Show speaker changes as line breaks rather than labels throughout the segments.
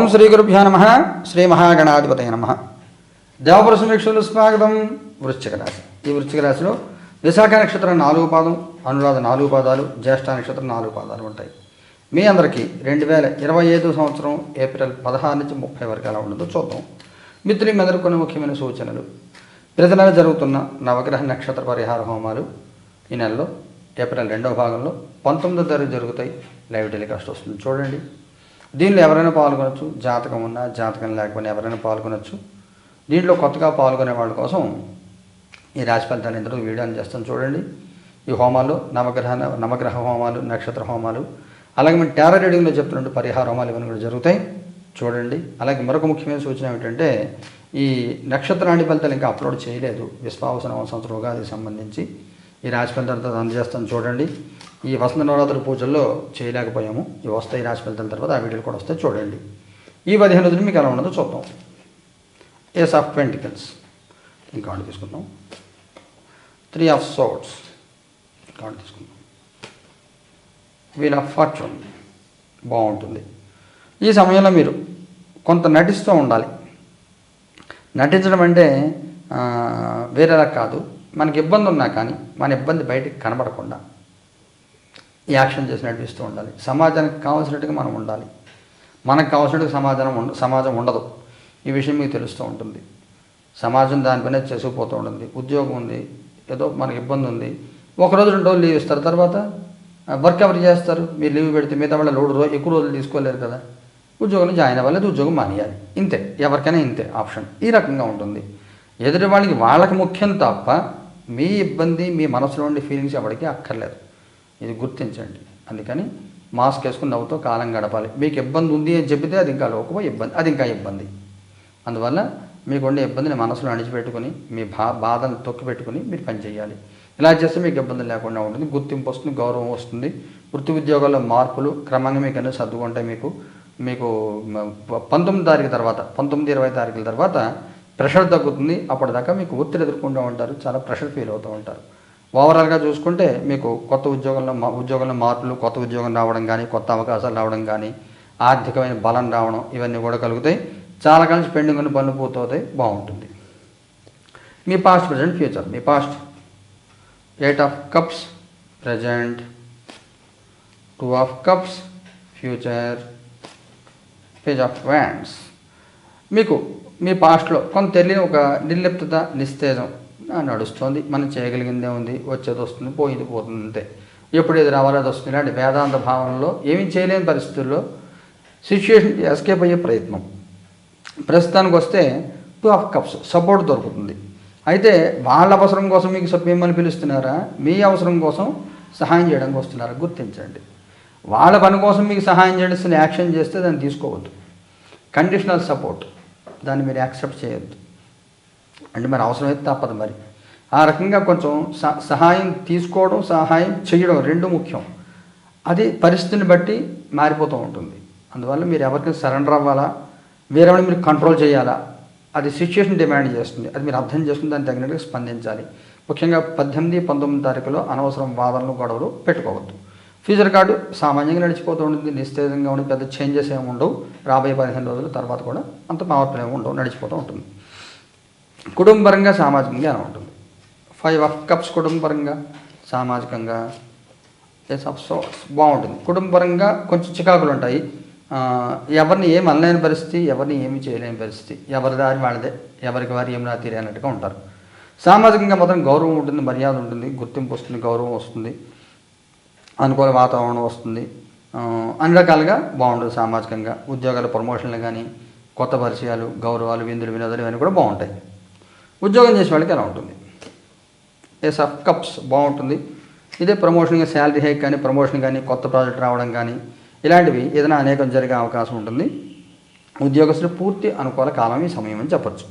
ఓం శ్రీ గురుభ్యో నమ. శ్రీ మహాగణాధిపతయ నమ. దేవపుర సమీక్షలు స్వాగతం. వృశ్చిక రాశి. ఈ వృశ్చిక రాశిలో విశాఖ నక్షత్రం నాలుగు పాదం అనురాధ నాలుగు పాదాలు జ్యేష్ఠ నక్షత్రం నాలుగు పాదాలు ఉంటాయి. మీ అందరికీ రెండు వేల ఇరవై ఐదు సంవత్సరం ఏప్రిల్ పదహారు నుంచి ముప్పై వరకు ఎలా ఉండదో చూద్దాం. మిత్రులు మీ కొన్ని ముఖ్యమైన సూచనలు. ప్రతి నెల జరుగుతున్న నవగ్రహ నక్షత్ర పరిహార హోమాలు. ఈ నెలలో ఏప్రిల్ రెండవ భాగంలో పంతొమ్మిదో తారీఖు జరుగుతాయి. లైవ్ టెలికాస్ట్ వస్తుంది. చూడండి. దీనిలో ఎవరైనా పాల్గొనొచ్చు. జాతకం ఉన్నా జాతకం లేకపోయినా ఎవరైనా పాల్గొనొచ్చు. దీంట్లో కొత్తగా పాల్గొనే వాళ్ళ కోసం ఈ రాశి ఫలితాలు ఇందులో వీడియోని చేస్తాను. చూడండి. ఈ హోమాలు నవగ్రహ నవగ్రహ హోమాలు నక్షత్ర హోమాలు అలాగే మేము టారో రీడింగ్లో చెప్తున్నట్టు పరిహార హోమాలు ఇవన్నీ కూడా జరుగుతాయి. చూడండి. అలాగే మరొక ముఖ్యమైన సూచన ఏమిటంటే ఈ నక్షత్రాన్ని ఫలితాలు ఇంకా అప్లోడ్ చేయలేదు. విశ్వావసన సంవత్సరం ఉగాదికి సంబంధించి. ఈ రాశి తర్వాత అందజేస్తాను. చూడండి ఈ వసంత నవరాత్రి పూజల్లో చేయలేకపోయాము. ఇవి వస్తాయి రాశి ఫలితాల తర్వాత ఆ వీడియోలు కూడా వస్తాయి. చూడండి ఈ పదిహేను రోజులు మీకు ఎలా ఉన్నదో చూద్దాం. ఏస్ ఆఫ్ పెంటికల్స్ ఇంకా తీసుకుందాం. త్రీ ఆఫ్ సోట్స్ కార్డు తీసుకుందాం. వీల్ ఆఫ్ ఫార్చ్యూన్ బాగుంటుంది. ఈ సమయంలో మీరు కొంత నటిస్తూ ఉండాలి. నటించడం అంటే వేరేలా కాదు. మనకి ఇబ్బంది ఉన్నా కానీ మన ఇబ్బంది బయటికి కనబడకుండా యాక్షన్ చేసి నడిపిస్తూ ఉండాలి. సమాజానికి కావాల్సినట్టుగా మనం ఉండాలి. మనకు కావాల్సినట్టుగా సమాజం ఉండ సమాజం ఉండదు. ఈ విషయం మీకు తెలుస్తూ ఉంటుంది. సమాజం దానిపైన చేసుకుపోతూ ఉంటుంది. ఉద్యోగం ఉంది ఏదో మనకి ఇబ్బంది ఉంది. ఒక రోజు రెండు రోజులు లీవ్ ఇస్తారు. తర్వాత వర్క్ ఎవరు చేస్తారు? మీరు లీవ్ పెడితే మిగతా వాళ్ళ లోడు రోజు ఎక్కువ రోజులు తీసుకోలేరు కదా. ఉద్యోగంలో జాయిన్ అవ్వలేదు ఉద్యోగం మానేయాలి. ఇంతే. ఎవరికైనా ఇంతే. ఆప్షన్. ఈ రకంగా ఉంటుంది. ఎదుటి వాళ్ళకి వాళ్ళకి ముఖ్యం తప్ప మీ ఇబ్బంది మీ మనసులో ఉండే ఫీలింగ్స్ ఎవరికి అక్కర్లేదు. ఇది గుర్తించండి. అందుకని మాస్క్ వేసుకుని నవ్వుతో కాలం గడపాలి. మీకు ఇబ్బంది ఉంది అని చెబితే అది ఇంకా లోకమో ఇబ్బంది అది ఇంకా ఇబ్బంది. అందువల్ల మీకు ఉండే ఇబ్బందిని మనసులో అణిచిపెట్టుకుని మీ బా బాధను తొక్కిపెట్టుకుని మీరు పని చేయాలి. ఇలా చేస్తే మీకు ఇబ్బంది లేకుండా ఉంటుంది. గుర్తింపు వస్తుంది గౌరవం వస్తుంది. వృత్తి ఉద్యోగాల్లో మార్పులు క్రమంగా మీకు అన్నీ సర్దుకుంటాయి మీకు. మీకు పంతొమ్మిది తారీఖు తర్వాత పంతొమ్మిది ఇరవై తారీఖుల తర్వాత ప్రెషర్ తగ్గుతుంది. అప్పటిదాకా మీకు ఒత్తిడి ఎదుర్కొంటూ ఉంటారు. చాలా ప్రెషర్ ఫీల్ అవుతూ ఉంటారు. ఓవరాల్గా చూసుకుంటే మీకు కొత్త ఉద్యోగంలో మా ఉద్యోగంలో మార్పులు కొత్త ఉద్యోగం రావడం కానీ కొత్త అవకాశాలు రావడం కానీ ఆర్థికమైన బలం రావడం ఇవన్నీ కూడా కలుగుతాయి. చాలా కాలం స్పెండింగ్ ఉన్న పనులు పూర్తవుతాయి. బాగుంటుంది. మీ past present future me past eight of cups present two of cups future page of wands మీకు మీ పాస్ట్లో కొంత తెలియని ఒక నిర్లిప్తత నిస్తేజం నడుస్తుంది. మనం చేయగలిగిందే ఉంది. వచ్చేది వస్తుంది పోయింది పోతుంది అంతే. ఎప్పుడు ఏది రావాలో అది వస్తుంది. ఇలాంటి వేదాంత భావనలో ఏమీ చేయలేని పరిస్థితుల్లో సిచ్యుయేషన్ ఎస్కేప్ అయ్యే ప్రయత్నం. ప్రస్తుతానికి వస్తే టూ ఆఫ్ కప్స్ సపోర్ట్ దొరుకుతుంది. అయితే వాళ్ళ అవసరం కోసం మీకు మిమ్మల్ని పిలుస్తున్నారా? మీ అవసరం కోసం సహాయం చేయడానికి వస్తున్నారా? గుర్తించండి. వాళ్ళ పని కోసం మీకు సహాయం చేయాల్సిన యాక్షన్ చేస్తే దాన్ని తీసుకోవద్దు. కండిషనల్ సపోర్ట్ దాన్ని మీరు యాక్సెప్ట్ చేయొద్దు. అంటే మరి అవసరమైతే తప్పదు మరి. ఆ రకంగా కొంచెం సహాయం తీసుకోవడం సహాయం చేయడం రెండు ముఖ్యం. అది పరిస్థితిని బట్టి మారిపోతూ ఉంటుంది. అందువల్ల మీరు ఎవరికైనా సరెండర్ అవ్వాలా? వేరే మీరు కంట్రోల్ చేయాలా? అది సిచ్యుయేషన్ డిమాండ్ చేస్తుంది. అది మీరు అర్థం చేసుకుని దానికి తగినట్టుగా స్పందించాలి. ముఖ్యంగా పద్దెనిమిది పంతొమ్మిది తారీఖులో అనవసరం వాదనలు గొడవలు పెట్టుకోవద్దు. ఫ్యూచర్ కార్డు సామాన్యంగా నడిచిపోతూ ఉంటుంది. నిశ్చితంగా ఉండి పెద్ద చేంజెస్ ఏమి ఉండవు. రాబోయే పదిహేను రోజుల తర్వాత కూడా అంత మార్పులు ఏమి ఉండవు. నడిచిపోతూ ఉంటుంది. కుటుంబపరంగా సామాజికంగా ఎలా ఉంటుంది? ఫైవ్ ఆఫ్ కప్స్ కుటుంబపరంగా సామాజికంగా ఎస్ ఆఫ్ సోట్స్ బాగుంటుంది. కుటుంబపరంగా కొంచెం చికాకులు ఉంటాయి. ఎవరిని ఏం అనలేని పరిస్థితి ఎవరిని ఏమి చేయలేని పరిస్థితి ఎవరి దారి వాళ్ళదే ఎవరికి వారి ఏం నా తీరే అన్నట్టుగా ఉంటారు. సామాజికంగా మాత్రం గౌరవం ఉంటుంది మర్యాద ఉంటుంది గుర్తింపు వస్తుంది గౌరవం వస్తుంది. అనుకూల వాతావరణం వస్తుంది. అన్ని రకాలుగా బాగుంటుంది సామాజికంగా. ఉద్యోగాల ప్రమోషన్లు కానీ కొత్త పరిచయాలు గౌరవాలు విందులు వినోదాలు ఇవన్నీ కూడా బాగుంటాయి. ఉద్యోగం చేసే వాళ్ళకి ఎలా ఉంటుంది? ఎస్ ఆఫ్ కప్స్ బాగుంటుంది. ఇదే ప్రమోషన్గా శాలరీ హైక్ కానీ ప్రమోషన్ కానీ కొత్త ప్రాజెక్ట్ రావడం కానీ ఇలాంటివి ఏదైనా అనేకం జరిగే అవకాశం ఉంటుంది. ఉద్యోగస్తులు పూర్తి అనుకూల కాలం ఈ సమయం అని చెప్పొచ్చు.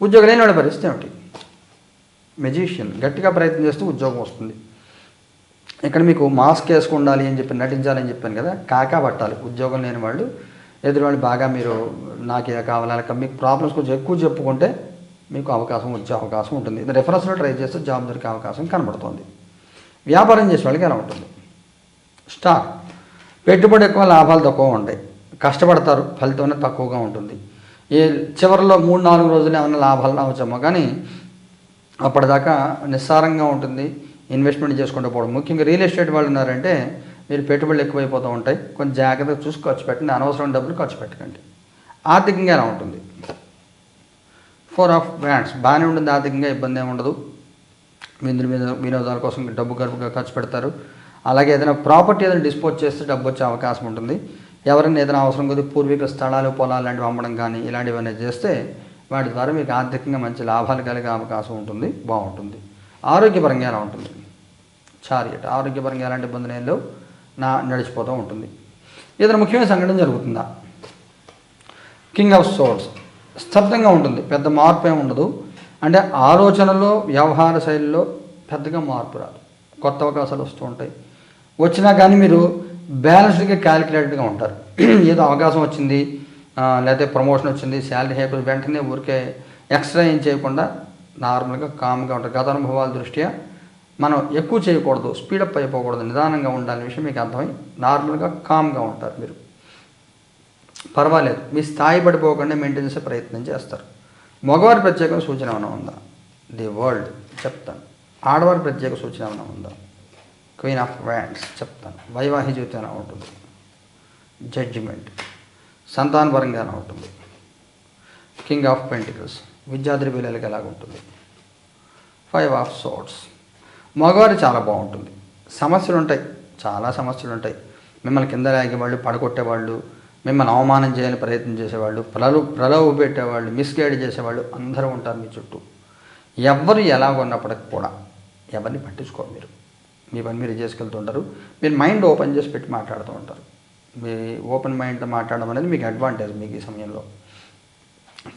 ఉద్యోగం లేని వాళ్ళ పరిస్థితి ఏమిటి? మెజిషియన్ గట్టిగా ప్రయత్నం చేస్తూ ఉద్యోగం వస్తుంది. ఇక్కడ మీకు మాస్క్ వేసుకు ఉండాలి అని చెప్పి నటించాలని చెప్పాను కదా కాకా పట్టాలి ఉద్యోగం లేని వాళ్ళు ఎదురు వాళ్ళు బాగా మీరు నాకే కావాలి మీకు ప్రాబ్లమ్స్ కొంచెం ఎక్కువ చెప్పుకుంటే మీకు అవకాశం వచ్చే అవకాశం ఉంటుంది. రెఫరెన్స్లో ట్రై చేస్తే జాబ్ దొరికే అవకాశం కనబడుతుంది. వ్యాపారం చేసే వాళ్ళకి ఎలా ఉంటుంది? స్టాక్ పెట్టుబడి ఎక్కువ లాభాలు తక్కువ ఉంటాయి. కష్టపడతారు ఫలితం తక్కువగా ఉంటుంది. ఏ చివరిలో మూడు నాలుగు రోజులు ఏమైనా లాభాలు రావచ్చేమో కానీ అప్పటిదాకా నిస్సారంగా ఉంటుంది. ఇన్వెస్ట్మెంట్ చేసుకుంటూ పోవడం. ముఖ్యంగా రియల్ ఎస్టేట్ వాళ్ళు ఉన్నారంటే మీరు పెట్టుబడులు ఎక్కువైపోతూ ఉంటాయి. కొంచెం జాగ్రత్తగా చూసి ఖర్చు పెట్టండి. అనవసరం డబ్బులు ఖర్చు పెట్టకండి. ఆర్థికంగా ఎలా ఉంటుంది? ఫోర్ ఆఫ్ బ్రాండ్స్ బాగానే ఉంటుంది ఆర్థికంగా ఇబ్బంది ఏమి ఉండదు. విందుల మీద వినోదాల కోసం డబ్బు గరుపుగా ఖర్చు పెడతారు. అలాగే ఏదైనా ప్రాపర్టీ ఏదైనా డిస్పోజ్ చేస్తే డబ్బు వచ్చే అవకాశం ఉంటుంది. ఎవరైనా ఏదైనా అవసరం కొద్ది పూర్వీకుల స్థలాలు పొలాలు లాంటివి అమ్మడం కానీ ఇలాంటివన్నీ చేస్తే వాటి ద్వారా మీకు ఆర్థికంగా మంచి లాభాలు కలిగే అవకాశం ఉంటుంది. బాగుంటుంది. ఆరోగ్యపరంగా ఎలా ఉంటుంది? చారియట్ ఆరోగ్యపరంగా ఎలాంటి ఇబ్బందులు ఏం లేవు నా నడిచిపోతూ ఉంటుంది. ఏదైనా ముఖ్యమైన సంఘటన జరుగుతుందా? కింగ్ ఆఫ్ సోల్స్ స్తబ్దంగా ఉంటుంది పెద్ద మార్పు ఏమి ఉండదు. అంటే ఆలోచనలో వ్యవహార శైలిలో పెద్దగా మార్పు రాదు. కొత్త అవకాశాలు వస్తూ ఉంటాయి. వచ్చినా కానీ మీరు బ్యాలెన్స్డ్గా క్యాలిక్యులేటెడ్గా ఉంటారు. ఏదో అవకాశం వచ్చింది లేకపోతే ప్రమోషన్ వచ్చింది శాలరీ హైప్ వెంటనే ఊరికే ఎక్స్ట్రా ఏం చేయకుండా నార్మల్గా కామ్గా ఉంటారు. గత అనుభవాల దృష్ట్యా మనం ఎక్కువ చేయకూడదు స్పీడప్ అయిపోకూడదు నిదానంగా ఉండాలనే విషయం మీకు అర్థమై నార్మల్గా కామ్గా ఉంటారు మీరు. పర్వాలేదు. మీ స్థాయి పడిపోకుండా మెయింటైన్ చేసే ప్రయత్నం చేస్తారు. మగవారి ప్రత్యేక సూచన ఏమైనా ఉందా? ది వరల్డ్ చెప్తాను. ఆడవారి ప్రత్యేక సూచన ఏమైనా ఉందా? క్వీన్ ఆఫ్ వ్యాండ్స్ చెప్తాను. వైవాహిక జీవితం ఎలా ఉంటుంది? జడ్జిమెంట్ సంతానపరంగా ఎలా ఉంటుంది? కింగ్ ఆఫ్ పెంటికల్స్ విద్యార్థి పిల్లలకి ఎలాగుంటుంది ఫైవ్ ఆఫ్ సోట్స్ మగవారు చాలా బాగుంటుంది. సమస్యలు ఉంటాయి. చాలా సమస్యలు ఉంటాయి. మిమ్మల్ని కింద లాగేవాళ్ళు పడగొట్టేవాళ్ళు మిమ్మల్ని అవమానం చేయాలని ప్రయత్నం చేసేవాళ్ళు ప్రలు ప్రలోభ పెట్టేవాళ్ళు మిస్గైడ్ చేసేవాళ్ళు అందరూ ఉంటారు మీ చుట్టూ. ఎవ్వరు ఎలా ఉన్నప్పటికి కూడా ఎవరిని పట్టించుకోరు మీరు. మీ పని మీరు చేసుకెళ్తుంటారు మీరు మైండ్ ఓపెన్ చేసి పెట్టి మాట్లాడుతూ ఉంటారు. మీ ఓపెన్ మైండ్తో మాట్లాడడం అనేది మీకు అడ్వాంటేజ్ మీకు ఈ సమయంలో.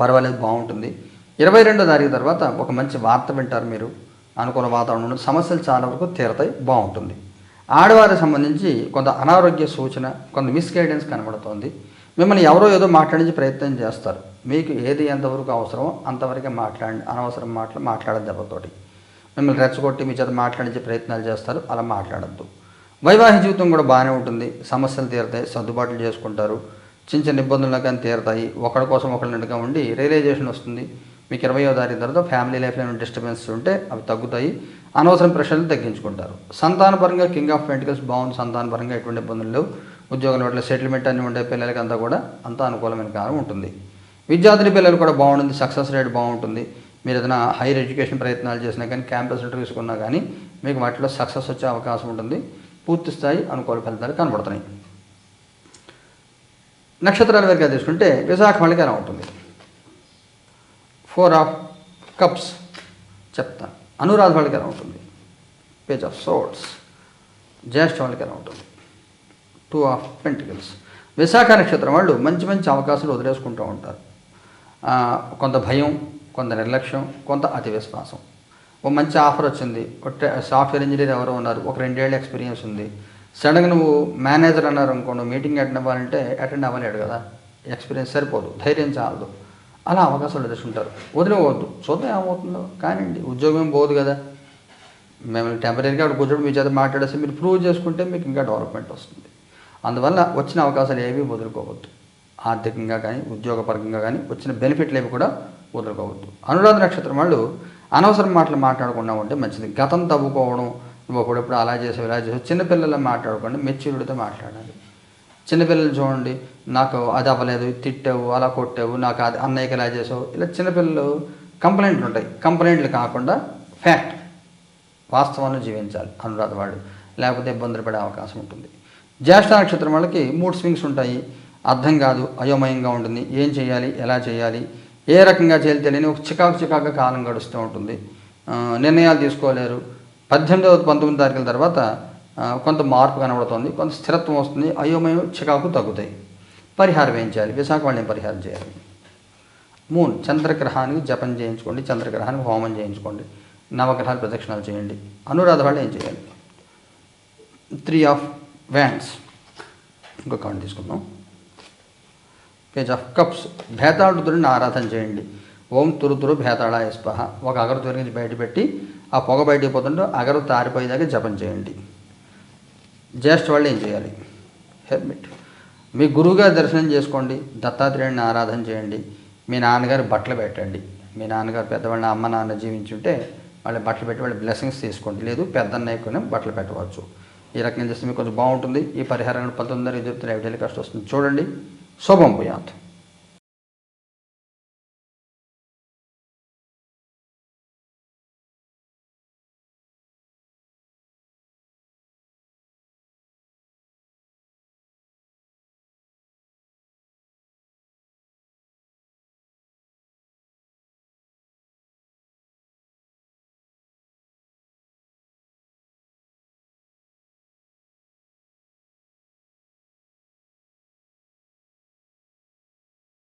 పర్వాలేదు బాగుంటుంది. ఇరవై రెండో తారీఖు తర్వాత ఒక మంచి వార్త వింటారు మీరు. అనుకున్న వాతావరణం సమస్యలు చాలా వరకు తీరతాయి బాగుంటుంది. ఆడవారికి సంబంధించి కొంత అనారోగ్య సూచన కొంత మిస్గైడెన్స్ కనబడుతోంది. మిమ్మల్ని ఎవరో ఏదో మాట్లాడించి ప్రయత్నం చేస్తారు. మీకు ఏది ఎంతవరకు అవసరమో అంతవరకే మాట్లాడి అనవసరం మాట్లా మాట్లాడద్దు ఎవరితోటి మిమ్మల్ని రెచ్చగొట్టి మీ చేత మాట్లాడించే ప్రయత్నాలు చేస్తారు. అలా మాట్లాడద్దు. వైవాహిక జీవితం కూడా బాగానే ఉంటుంది. సమస్యలు తీరుతాయి సర్దుబాట్లు చేసుకుంటారు. చిన్న చిన్న ఇబ్బందులు కానీ తీరుతాయి. ఒకరి కోసం ఒకరినట్టుగా ఉండి రియలైజేషన్ వస్తుంది. మీకు ఇరవయో తారీఖు తర్వాత ఫ్యామిలీ లైఫ్లో ఏమైనా డిస్టర్బెన్స్ ఉంటే అవి తగ్గుతాయి. అనవసరం ప్రెషర్లు తగ్గించుకుంటారు. సంతానపరంగా కింగ్ ఆఫ్ పెంటికల్స్ బాగుంది. సంతానపరంగా ఎటువంటి ఇబ్బందులు లేవు. ఉద్యోగాల పట్ల సెటిల్మెంట్ అన్ని ఉండే పిల్లలకి అంతా కూడా అంతా అనుకూలమైన కాలం ఉంటుంది. విద్యార్థుల పిల్లలు కూడా బాగుంటుంది. సక్సెస్ రేట్ బాగుంటుంది. మీరు ఏదైనా హైయర్ ఎడ్యుకేషన్ ప్రయత్నాలు చేసినా కానీ క్యాంపస్ ఇంటర్వ్యూస్ కొన్నా కానీ మీకు వాటిలో సక్సెస్ వచ్చే అవకాశం ఉంటుంది. పూర్తి స్థాయి అనుకూల ఫలితాలు కనబడుతున్నాయి. నక్షత్రాల వరకు తీసుకుంటే విశాఖ మళ్ళీ ఎలా ఉంటుంది ఫోర్ ఆఫ్ కప్స్ చెప్తాను. అనురాధ వాళ్ళకి ఎలా ఉంటుంది పేజ్ ఆఫ్ సోట్స్ జ్యేష్ఠ వాళ్ళకి ఎలా ఉంటుంది టూ ఆఫ్ పెంటికల్స్ విశాఖ నక్షత్రం వాళ్ళు మంచి మంచి అవకాశాలు వదిలేసుకుంటూ ఉంటారు. కొంత భయం కొంత నిర్లక్ష్యం కొంత అతి విశ్వాసం ఓ మంచి ఆఫర్ వచ్చింది. ఒక సాఫ్ట్వేర్ ఇంజనీర్ ఎవరో ఉన్నారు. ఒక రెండేళ్ళ ఎక్స్పీరియన్స్ ఉంది. సడన్గా నువ్వు మేనేజర్ అన్నారు అనుకో నువ్వు మీటింగ్ అటెండ్ అవ్వాలంటే అటెండ్ అవ్వలేడు కదా. ఎక్స్పీరియన్స్ సరిపోదు ధైర్యం చాలదు. అలా అవకాశాలు వదిలేసుకుంటారు వదిలేవద్దు. చూద్దాం ఏమవుతుందో. కానివ్వండి ఉద్యోగం ఏం పోదు కదా. మిమ్మల్ని టెంపరీగా అక్కడ కూర్చోబెట్టి మీ చేత మాట్లాడేసి మీరు ప్రూవ్ చేసుకుంటే మీకు ఇంకా డెవలప్మెంట్ వస్తుంది. అందువల్ల వచ్చిన అవకాశాలు ఏవి వదులుకోవద్దు. ఆర్థికంగా కానీ ఉద్యోగపరంగా కానీ వచ్చిన బెనిఫిట్లు ఏవి కూడా వదులుకోవద్దు. అనురాధ నక్షత్రం వాళ్ళు అనవసరం మాటలు మాట్లాడకుండా ఉంటే మంచిది. గతం తవ్వుకోవడం నువ్వు అప్పుడప్పుడు అలా చేసావు ఇలా చేసావు. చిన్నపిల్లలు మాట్లాడకుండా మెచ్యూరిటీతో మాట్లాడాలి. చిన్నపిల్లలు చూడండి నాకు అది అవ్వలేదు తిట్టావు అలా కొట్టావు నాకు అది అన్నయ్యకి ఇలా చేసావు. ఇలా చిన్నపిల్లలు కంప్లైంట్లు ఉంటాయి. కంప్లైంట్లు కాకుండా ఫ్యాక్ట్. వాస్తవాన్ని జీవించాలి అనురాధ వాళ్ళు. లేకపోతే ఇబ్బందులు పడే అవకాశం ఉంటుంది. జ్యేష్ఠ నక్షత్రం వాళ్ళకి మూడు స్వింగ్స్ ఉంటాయి. అర్థం కాదు అయోమయంగా ఉంటుంది. ఏం చేయాలి ఎలా చేయాలి ఏ రకంగా చేయాలి తెలియని ఒక చికాకు చికాకు కాలం గడుస్తూ ఉంటుంది. నిర్ణయాలు తీసుకోలేరు. పద్దెనిమిదవ పంతొమ్మిది తారీఖుల తర్వాత కొంత మార్పు కనబడుతుంది కొంత స్థిరత్వం వస్తుంది అయోమయం చికాకు తగ్గుతాయి. పరిహారం ఏం చేయాలి? విశాఖ వాళ్ళు ఏం పరిహారం చేయాలి? మూన్ చంద్రగ్రహానికి జపం చేయించుకోండి చంద్రగ్రహానికి హోమం చేయించుకోండి నవగ్రహాలు ప్రదక్షిణాలు చేయండి. అనురాధ వాళ్ళు ఏం చేయాలి? Three of wands. ఇంకొక కౌంట్ తీసుకుందాం. Page of cups. భేతాళుతుడిని ఆరాధన చేయండి. ఓం తురుతురు భేతాళాయ స్పహ. ఒక అగరత్తి నుంచి బయటపెట్టి ఆ పొగ బయటికి పోతుంటే అగరు ఆరిపోయేదాకా జపం చేయండి. జ్యేష్ఠ వాళ్ళు ఏం చేయాలి? హెల్మెట్ మీ గురువుగారు దర్శనం చేసుకోండి దత్తాత్రేయుడిని ఆరాధన చేయండి మీ నాన్నగారు బట్టలు పెట్టండి. మీ నాన్నగారు పెద్దవాళ్ళని అమ్మ నాన్న జీవించుంటే వాళ్ళ బట్టలు పెట్టి వాళ్ళ బ్లెస్సింగ్స్ తీసుకోండి. లేదు పెద్దన్నయ్యకునే బట్టలు పెట్టవచ్చు. ఈ రకంగా చేస్తే మీకు కొంచెం బాగుంటుంది. ఈ పరిహారం పంతొమ్మిది ఎదురుతున్న ఐడియల్ కష్టం వస్తుంది. చూడండి. శుభం పోయాత్